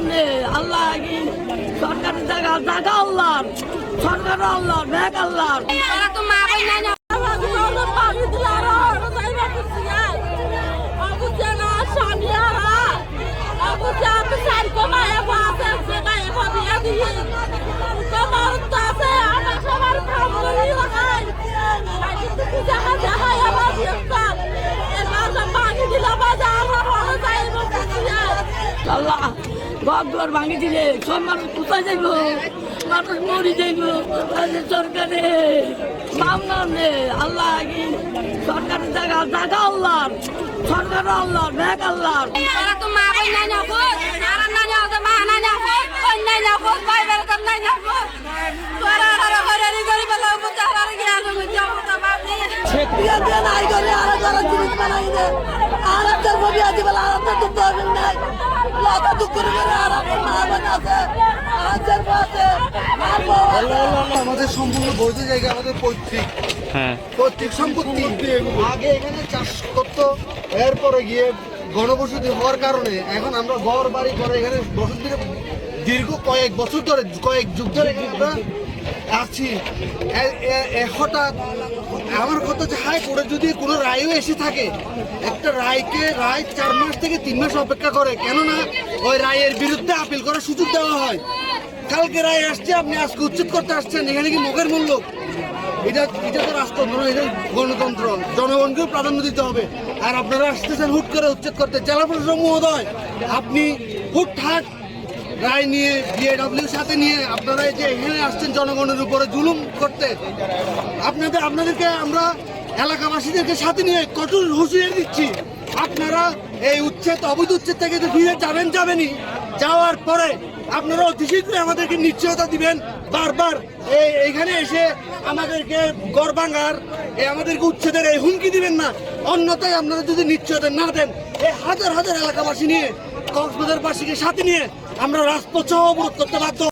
নামে আল্লাহ সরকারের জায়গা জায়গা আল্লাহর সরকার আল্লাহর ব্যাগ আল্লাহর। তারা আল্লাহ ঘর দুয়ার ভাঙি দিলে সব মানুষ কোথায় যাইব? মানুষ মরি যাইব সরকারে নামে আল্লাহ সরকারের জায়গা জায়গা আল্লাহর সরকার আল্লাহর ব্যাগ আল্লাহর। আর একটা ছবি আছে বলে আর একটা হবে নাই। লত দুঃখ করে আর একটা মা আজের আর বউ আল্লাহ আল্লাহ আল্লাহ, আমাদের সম্পূর্ণ বৈধ জায়গা আমাদের পৈতৃক। হ্যাঁ। পৈতৃক সম্পত্তি। আগে এখানে চাষ করতো এরপরে গিয়ে গণবসতি হওয়ার কারণে এখন আমরা ঘর বাড়ি করে এখানে বসতি দীর্ঘ কয়েক বছর ধরে কয়েক যুগ ধরে এখানে আমরা আছি। হঠাৎ আমার কথা যে হাইকোর্টে যদি কোনো রায়ও এসে থাকে একটা রায়কে রায় চার মাস থেকে তিন মাস অপেক্ষা করে কেননা ওই রায়ের বিরুদ্ধে আপিল করার সুযোগ দেওয়া হয়। কালকে রায় আসছে আপনি আজকে উচ্ছেদ করতে আসছেন এখানে কি মুখের মূল্য? এটা এটা তো রাষ্ট্রতন্ত্র না, এটা গণতন্ত্র জনগণকেও প্রাধান্য দিতে হবে। আর আপনারা আসতেছেন হুট করে উচ্ছেদ করতে। জেলা প্রশাসক মহোদয় আপনি হুটহাট রায় নিয়ে বিএডব্লিউ সাথে নিয়ে আপনারা যে এখানে আসছেন জনগণের উপরে জুলুম করতে, আপনাদের, আপনাদেরকে আমরা এলাকাবাসীদেরকে সাথে নিয়ে কঠোর হুঁশিয়ারি দিচ্ছি। আপনারা এই উচ্ছেদ, অবৈধ উচ্ছেদ থেকে যে ফিরে যাবেন, যাবেনই। যাওয়ার পরে আপনারা অতি শীঘ্রই আমাদেরকে নিশ্চয়তা দিবেন। বারবার এই, এইখানে এসে আমাদেরকে গড় ভাঙার, এই আমাদেরকে উচ্ছেদের এই হুমকি দিবেন না। অন্যথায় আপনারা যদি নিশ্চয়তা না দেন, এই হাজার হাজার এলাকাবাসী নিয়ে, কক্সবাজারবাসীকে সাথে নিয়ে আমরা রাজপথ অবরোধ করতে বাধ্য